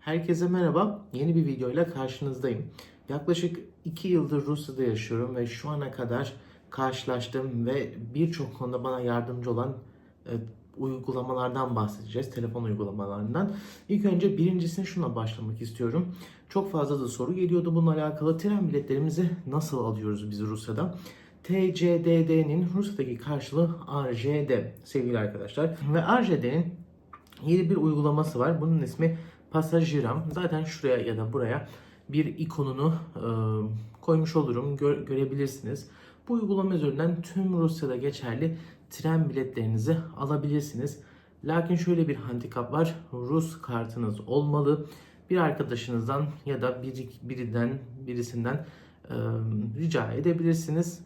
Herkese merhaba. Yeni bir videoyla karşınızdayım. Yaklaşık 2 yıldır Rusya'da yaşıyorum ve şu ana kadar karşılaştığım ve birçok konuda bana yardımcı olan e, uygulamalardan bahsedeceğiz. Telefon uygulamalarından. İlk önce birincisine şuna başlamak istiyorum. Çok fazla da soru geliyordu bununla alakalı. Tren biletlerimizi nasıl alıyoruz biz Rusya'da? TCDD'nin Rusya'daki karşılığı RJD sevgili arkadaşlar. Ve RJD'nin yeni bir uygulaması var. Bunun ismi Pasajiram. Zaten şuraya ya da buraya bir ikonunu e, koymuş olurum. Gö- görebilirsiniz. Bu uygulama üzerinden tüm Rusya'da geçerli tren biletlerinizi alabilirsiniz. Lakin şöyle bir handikap var. Rus kartınız olmalı. Bir arkadaşınızdan ya da bir, birinden birisinden e, rica edebilirsiniz.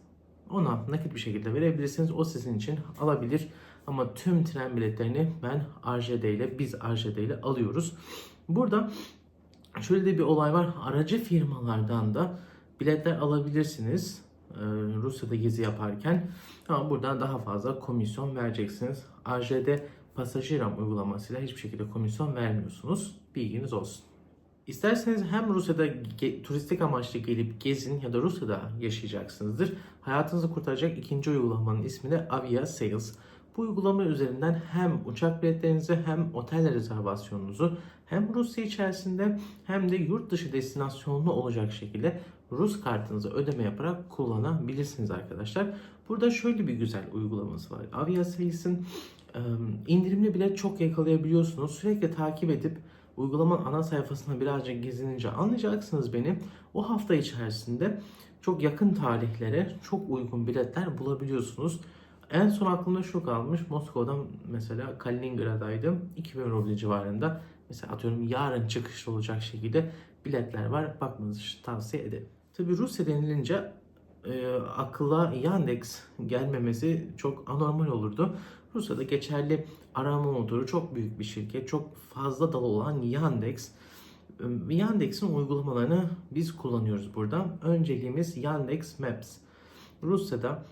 Ona nakit bir şekilde verebilirsiniz. O sizin için alabilir. Ama tüm tren biletlerini ben RJD ile biz RJD ile alıyoruz. Burada şöyle de bir olay var. Aracı firmalardan da biletler alabilirsiniz. e, Rusya'da gezi yaparken. Ama buradan daha fazla komisyon vereceksiniz. RJD Pasajiram uygulamasıyla hiçbir şekilde komisyon vermiyorsunuz. Bilginiz olsun. İsterseniz hem Rusya'da turistik amaçlı gelip gezin ya da Rusya'da yaşayacaksınızdır. Hayatınızı kurtaracak ikinci uygulamanın ismi de Avia Sales. Bu uygulama üzerinden hem uçak biletlerinizi hem otel rezervasyonunuzu hem Rusya içerisinde hem de yurt dışı destinasyonlu olacak şekilde Rus kartınızı ödeme yaparak kullanabilirsiniz arkadaşlar. Burada şöyle bir güzel uygulaması var. Avia Sales'in e, indirimli bilet çok yakalayabiliyorsunuz. Sürekli takip edip uygulamanın ana sayfasına birazcık gezinince anlayacaksınız beni. O hafta içerisinde çok yakın tarihlere çok uygun biletler bulabiliyorsunuz. En son aklımda şu kalmış. Moskova'dan mesela Kaliningrad'daydım. 2000 ruble civarında. Mesela atıyorum yarın çıkışlı olacak şekilde biletler var. Bakmanızı tavsiye ederim. Tabi Rusya denilince e, akılla Yandex gelmemesi çok anormal olurdu. Rusya'da geçerli arama motoru çok büyük bir şirket. Çok fazla dalı olan Yandex. E, Yandex'in uygulamalarını biz kullanıyoruz burada. Önceliğimiz Yandex Maps. Rusya'da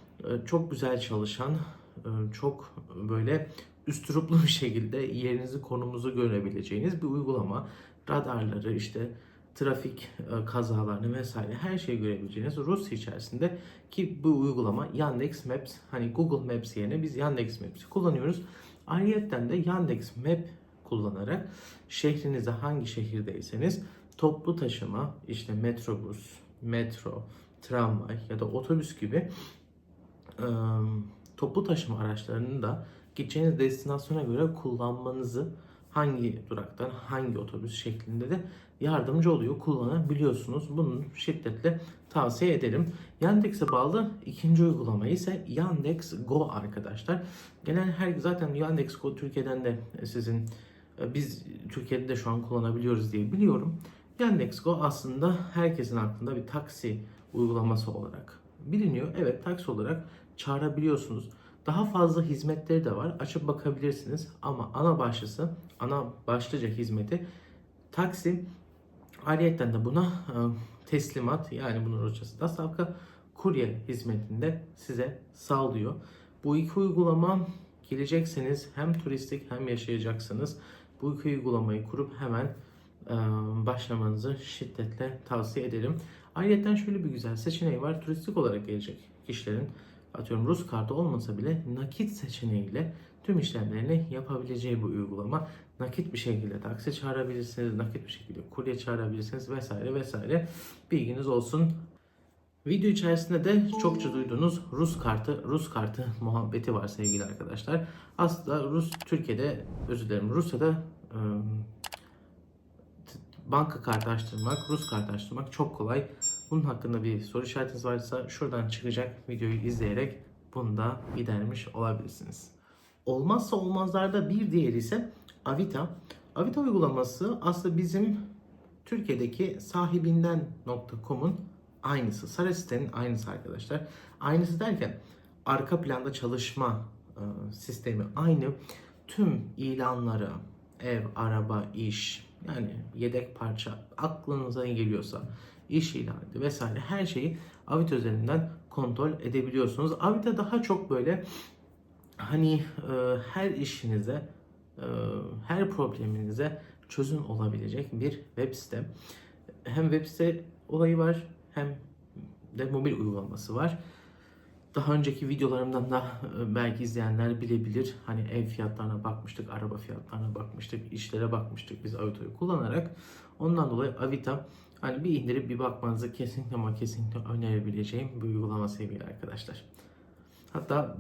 çok güzel çalışan, e, çok böyle üstüruplu bir şekilde yerinizi, konumuzu görebileceğiniz bir uygulama. Radarları, işte trafik e, kazalarını vesaire her şeyi görebileceğiniz Rusya içerisinde ki bu uygulama Yandex Maps hani Google Maps yerine biz Yandex Maps'i kullanıyoruz. Ayrıca de Yandex Map kullanarak şehrinizde hangi şehirdeyseniz toplu taşıma işte metrobüs, metro, tramvay ya da otobüs gibi toplu taşıma araçlarını da gideceğiniz destinasyona göre kullanmanızı hangi duraktan hangi otobüs şeklinde de yardımcı oluyor kullanabiliyorsunuz. Bunu şiddetle tavsiye ederim. Yandex'e bağlı ikinci uygulama ise Yandex Go arkadaşlar. Genel her zaten Yandex Go Türkiye'den de sizin e, biz Türkiye'de de şu an kullanabiliyoruz diye biliyorum. Yandex Go aslında herkesin aklında bir taksi uygulaması olarak biliniyor. Evet taksi olarak çağırabiliyorsunuz. Daha fazla hizmetleri de var. Açıp bakabilirsiniz. Ama ana başlısı, ana başlıca hizmeti taksi. Ayrıca de buna e, teslimat yani bunun Rusçası Dostavka kurye hizmetinde size sağlıyor. Bu iki uygulama gelecekseniz hem turistik hem yaşayacaksınız. Bu iki uygulamayı kurup hemen e, başlamanızı şiddetle tavsiye ederim. Ayrıca şöyle bir güzel seçeneği var. Turistik olarak gelecek kişilerin atıyorum Rus kartı olmasa bile nakit seçeneğiyle tüm işlemlerini yapabileceği bu uygulama. Nakit bir şekilde taksi çağırabilirsiniz, nakit bir şekilde kurye çağırabilirsiniz vesaire vesaire. Bilginiz olsun. Video içerisinde de çokça duyduğunuz Rus kartı, Rus kartı muhabbeti var sevgili arkadaşlar. Aslında Rus Türkiye'de, özür dilerim Rusya'da ıı, banka kartı açtırmak, Rus kartı açtırmak çok kolay. Bunun hakkında bir soru işaretiniz varsa şuradan çıkacak videoyu izleyerek bunu da gidermiş olabilirsiniz. Olmazsa olmazlarda bir diğeri ise Avita. Avita uygulaması aslında bizim Türkiye'deki sahibinden.com'un aynısı. Sarı sitenin aynısı arkadaşlar. Aynısı derken arka planda çalışma e, sistemi aynı. Tüm ilanları, ev, araba, iş, yani yedek parça aklınıza geliyorsa iş ilanı vesaire her şeyi Avita üzerinden kontrol edebiliyorsunuz. Avita daha çok böyle hani e, her işinize, e, her probleminize çözüm olabilecek bir web site. Hem web site olayı var hem de mobil uygulaması var. Daha önceki videolarımdan da e, belki izleyenler bilebilir. Hani ev fiyatlarına bakmıştık, araba fiyatlarına bakmıştık, işlere bakmıştık biz Avito'yu kullanarak. Ondan dolayı Avita hani bir indirip bir bakmanızı kesinlikle ama kesinlikle önerebileceğim bir uygulama sevgili arkadaşlar. Hatta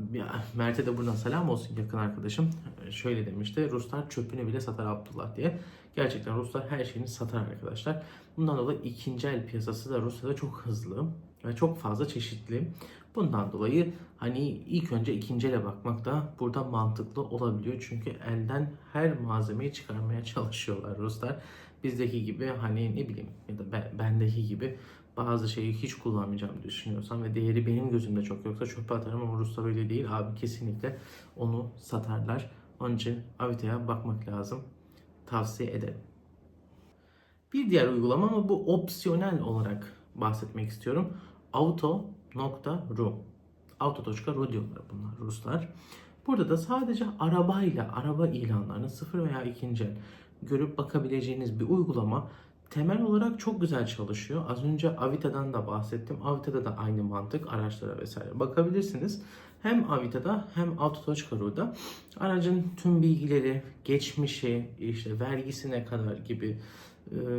Mert'e de buradan selam olsun yakın arkadaşım. Ee, Şöyle demişti. Ruslar çöpünü bile satar Abdullah diye. Gerçekten Ruslar her şeyini satar arkadaşlar. Bundan dolayı ikinci el piyasası da Rusya'da çok hızlı ve çok fazla çeşitli. Bundan dolayı hani ilk önce ikinci ele bakmak da burada mantıklı olabiliyor. Çünkü elden her malzemeyi çıkarmaya çalışıyorlar Ruslar. Bizdeki gibi hani ne bileyim ya da ben- bendeki gibi bazı şeyi hiç kullanmayacağımı düşünüyorsam ve değeri benim gözümde çok yoksa çöpe atarım ama Ruslar öyle değil. Abi kesinlikle onu satarlar. Onun için Avita'ya bakmak lazım. Tavsiye ederim. Bir diğer uygulama ama bu opsiyonel olarak bahsetmek istiyorum. Auto.ru Auto.ru diyorlar bunlar Ruslar. Burada da sadece arabayla, araba ilanlarını sıfır veya ikinci görüp bakabileceğiniz bir uygulama. Temel olarak çok güzel çalışıyor. Az önce Avita'dan da bahsettim. Avita'da da aynı mantık araçlara vesaire bakabilirsiniz. Hem Avita'da hem Auto.ru'da aracın tüm bilgileri, geçmişi, işte vergisine kadar gibi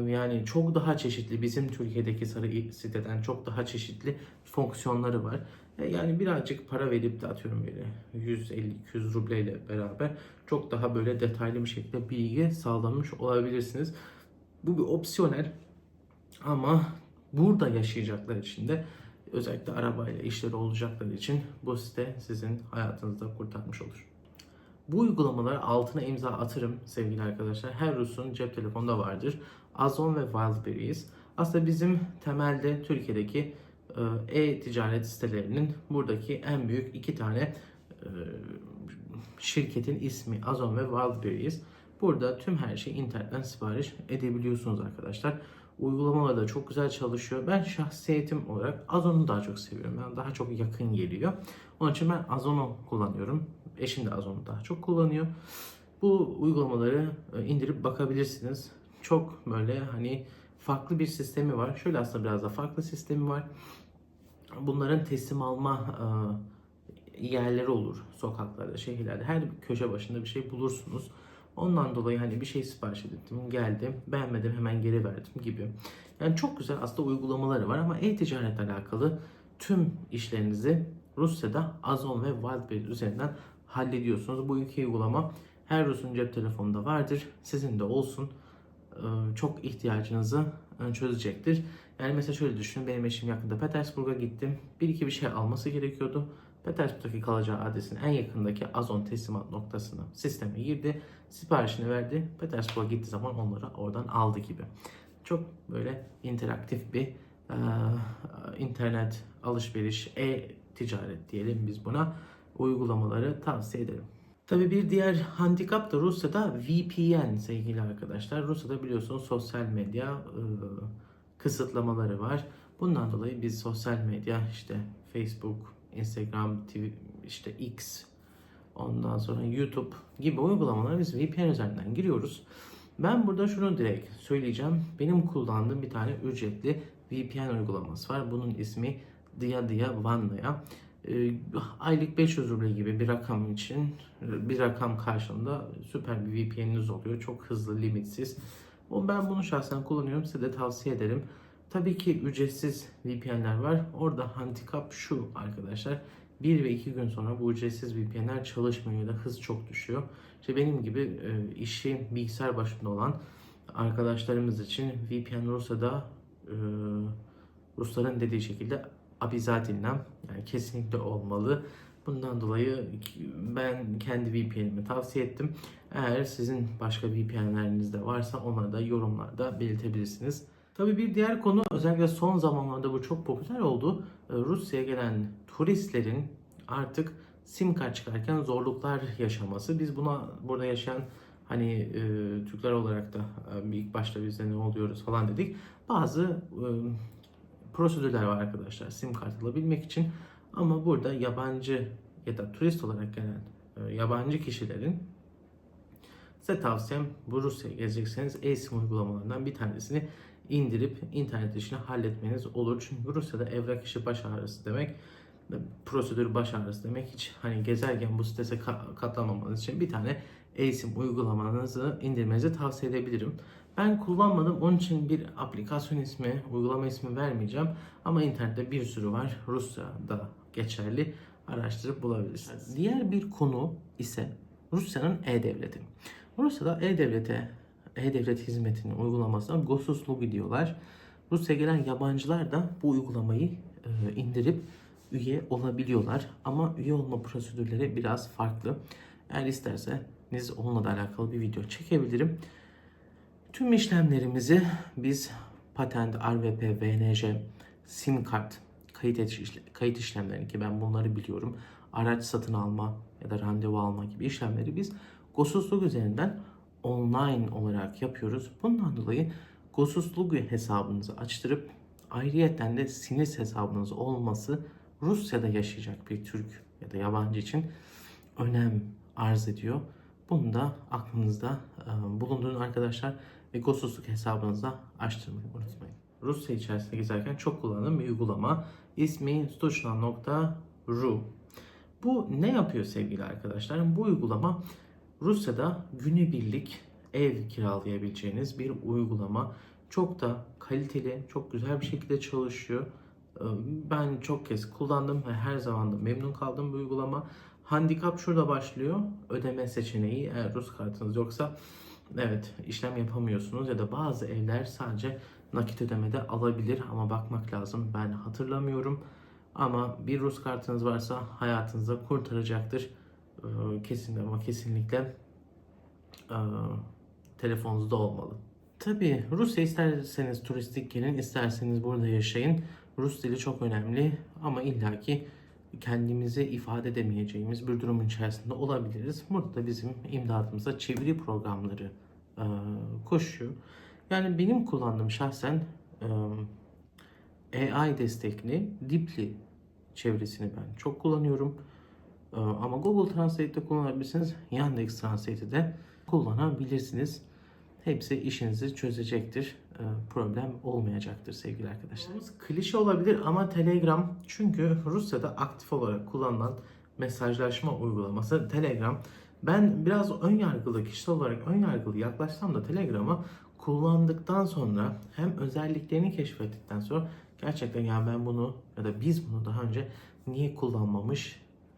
yani çok daha çeşitli bizim Türkiye'deki sarı siteden çok daha çeşitli fonksiyonları var. E, Yani birazcık para verip de atıyorum böyle 150-200 rubleyle beraber çok daha böyle detaylı bir şekilde bilgi sağlamış olabilirsiniz. Bu bir opsiyonel ama burada yaşayacaklar için de özellikle arabayla işleri olacakları için bu site sizin hayatınızda kurtarmış olur. Bu uygulamaları altına imza atırım sevgili arkadaşlar. Her Rus'un cep telefonunda vardır. Azon ve Wildberries. Aslında bizim temelde Türkiye'deki e, e-ticaret sitelerinin buradaki en büyük iki tane e, şirketin ismi Azon ve Wildberries. Burada tüm her şeyi internetten sipariş edebiliyorsunuz arkadaşlar. Uygulamalar da çok güzel çalışıyor. Ben şahsiyetim olarak Azon'u daha çok seviyorum. Yani daha çok yakın geliyor. Onun için ben Azon'u kullanıyorum. Eşim de Azon'u daha çok kullanıyor. Bu uygulamaları e, indirip bakabilirsiniz. Çok böyle hani farklı bir sistemi var. Şöyle aslında biraz da farklı sistemi var. Bunların teslim alma e, yerleri olur sokaklarda, şehirlerde. Her köşe başında bir şey bulursunuz. Ondan dolayı hani bir şey sipariş ettim, geldim, beğenmedim hemen geri verdim gibi. Yani çok güzel aslında uygulamaları var ama e-ticaretle alakalı tüm işlerinizi Rusya'da Azon ve Wildberries üzerinden hallediyorsunuz. Bu iki uygulama her Rus'un cep telefonunda vardır. Sizin de olsun. Ee, Çok ihtiyacınızı e, çözecektir. Yani mesela şöyle düşünün. Benim eşim yakında Petersburg'a gittim. Bir iki bir şey alması gerekiyordu. Petersburg'daki kalacağı adresin en yakındaki Azon teslimat noktasına sisteme girdi. Siparişini verdi. Petersburg'a gittiği zaman onları oradan aldı gibi. Çok böyle interaktif bir e, internet alışveriş, e-ticaret diyelim biz buna uygulamaları tavsiye ederim. Tabii bir diğer handikap da Rusya'da VPN sevgili arkadaşlar. Rusya'da biliyorsunuz sosyal medya e, kısıtlamaları var. Bundan dolayı biz sosyal medya işte Facebook, Instagram, TV, işte X, ondan sonra YouTube gibi uygulamalara biz VPN üzerinden giriyoruz. Ben burada şunu direkt söyleyeceğim. Benim kullandığım bir tane ücretli VPN uygulaması var. Bunun ismi Dia Dia Vanda'ya. Ee, aylık 500 ruble gibi bir rakam için bir rakam karşılığında süper bir VPN'iniz oluyor. Çok hızlı, limitsiz. Ben bunu şahsen kullanıyorum. Size de tavsiye ederim. Tabii ki ücretsiz VPN'ler var. Orada handikap şu arkadaşlar. 1 ve 2 gün sonra bu ücretsiz VPN'ler çalışmıyor ya da hız çok düşüyor. İşte benim gibi e, işi bilgisayar başında olan arkadaşlarımız için VPN Rusya'da e, Rusların dediği şekilde abizatinlem yani kesinlikle olmalı. Bundan dolayı ben kendi VPN'imi tavsiye ettim. Eğer sizin başka VPN'leriniz de varsa onları da yorumlarda belirtebilirsiniz. Tabii bir diğer konu özellikle son zamanlarda bu çok popüler oldu. Ee, Rusya'ya gelen turistlerin artık sim kart çıkarken zorluklar yaşaması. Biz buna burada yaşayan hani e, Türkler olarak da e, ilk başta biz de ne oluyoruz falan dedik. Bazı e, prosedürler var arkadaşlar sim kart alabilmek için. Ama burada yabancı ya da turist olarak gelen e, yabancı kişilerin Size tavsiyem bu Rusya'ya gelecekseniz eSIM uygulamalarından bir tanesini indirip internet işini halletmeniz olur. Çünkü Rusya'da evrak işi baş ağrısı demek prosedür baş ağrısı demek. Hiç hani gezerken bu strese ka- katlanmamanız için bir tane eSIM uygulamanızı indirmenizi tavsiye edebilirim. Ben kullanmadım. Onun için bir aplikasyon ismi, uygulama ismi vermeyeceğim. Ama internette bir sürü var. Rusya'da geçerli. Araştırıp bulabilirsiniz. Diğer bir konu ise Rusya'nın e-devleti. Rusya'da e-devlete, e-devlet hizmetinin uygulamasına Gosuslugi diyorlar. Rusya'ya gelen yabancılar da bu uygulamayı e, indirip üye olabiliyorlar. Ama üye olma prosedürleri biraz farklı. Eğer isterseniz onunla da alakalı bir video çekebilirim. Tüm işlemlerimizi biz patent, RVP, VNJ, sim kart, kayıt, ediş- kayıt işlemlerini ki ben bunları biliyorum. Araç satın alma ya da randevu alma gibi işlemleri biz Gosusluk üzerinden online olarak yapıyoruz. Bundan dolayı Gosusluk hesabınızı açtırıp ayrıyetten de Sinis hesabınız olması Rusya'da yaşayacak bir Türk ya da yabancı için önem arz ediyor. Bunu da aklınızda e, bulundurun arkadaşlar ve Gosusluk hesabınızda açtırmayı unutmayın. Rusya içerisinde gezerken çok kullandığım bir uygulama. İsmi Stuchna.ru Bu ne yapıyor sevgili arkadaşlar? Bu uygulama Rusya'da günübirlik ev kiralayabileceğiniz bir uygulama. Çok da kaliteli, çok güzel bir şekilde çalışıyor. Ee, Ben çok kez kullandım ve her zaman da memnun kaldım bu uygulama. Handikap şurada başlıyor. Ödeme seçeneği eğer Rus kartınız yoksa evet işlem yapamıyorsunuz ya da bazı evler sadece nakit ödemede alabilir ama bakmak lazım. Ben hatırlamıyorum. Ama bir Rus kartınız varsa hayatınızı kurtaracaktır. Ee, Kesinlikle ama kesinlikle e, telefonunuzda olmalı. Tabii Rusya isterseniz turistik gelin, isterseniz burada yaşayın. Rus dili çok önemli ama illaki kendimizi ifade edemeyeceğimiz bir durumun içerisinde olabiliriz. Burada da bizim imdadımıza çeviri programları e, koşuyor. Yani benim kullandığım şahsen e, AI destekli Dipli çevresini ben çok kullanıyorum. E, ama Google Translate'de kullanabilirsiniz. Yandex Translate'i de kullanabilirsiniz. Hepsi işinizi çözecektir. E, Problem olmayacaktır sevgili arkadaşlar. Klişe olabilir ama Telegram çünkü Rusya'da aktif olarak kullanılan mesajlaşma uygulaması Telegram. Ben biraz ön yargılı, kişisel olarak ön yargılı yaklaşsam da Telegram'a kullandıktan sonra hem özelliklerini keşfettikten sonra gerçekten ya ben bunu ya da biz bunu daha önce niye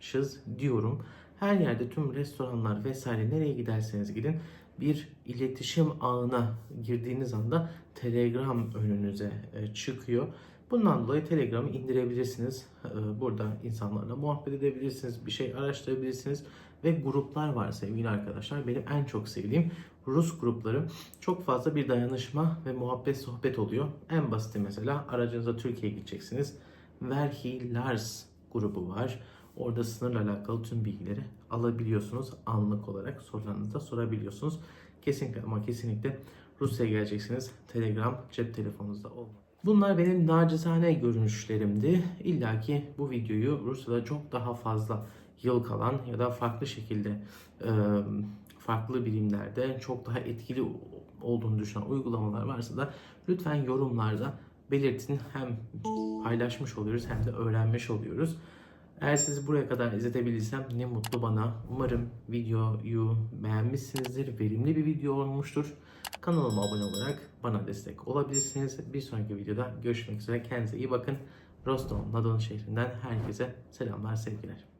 kullanmamışız diyorum. Her yerde tüm restoranlar vesaire nereye giderseniz gidin bir iletişim ağına girdiğiniz anda Telegram önünüze e, çıkıyor. Bundan dolayı Telegram'ı indirebilirsiniz. E, Burada insanlarla muhabbet edebilirsiniz, bir şey araştırabilirsiniz ve gruplar var sevgili arkadaşlar. Benim en çok sevdiğim Rus grupları. Çok fazla bir dayanışma ve muhabbet sohbet oluyor. En basiti mesela aracınıza Türkiye'ye gideceksiniz. Verhi Lars grubu var. Orada sınırla alakalı tüm bilgileri alabiliyorsunuz. Anlık olarak sorularınızı da sorabiliyorsunuz. Kesinlikle ama kesinlikle Rusya'ya geleceksiniz. Telegram cep telefonunuzda olmalı. Bunlar benim nacizane görünüşlerimdi. İlla ki bu videoyu Rusya'da çok daha fazla yıl kalan ya da farklı şekilde e, farklı birimlerde çok daha etkili olduğunu düşünen uygulamalar varsa da lütfen yorumlarda belirtin. Hem paylaşmış oluyoruz hem de öğrenmiş oluyoruz. Eğer sizi buraya kadar izletebilirsem ne mutlu bana. Umarım videoyu beğenmişsinizdir. Verimli bir video olmuştur. Kanalıma abone olarak bana destek olabilirsiniz. Bir sonraki videoda görüşmek üzere. Kendinize iyi bakın. Rostov, Nadon şehrinden herkese selamlar, sevgiler.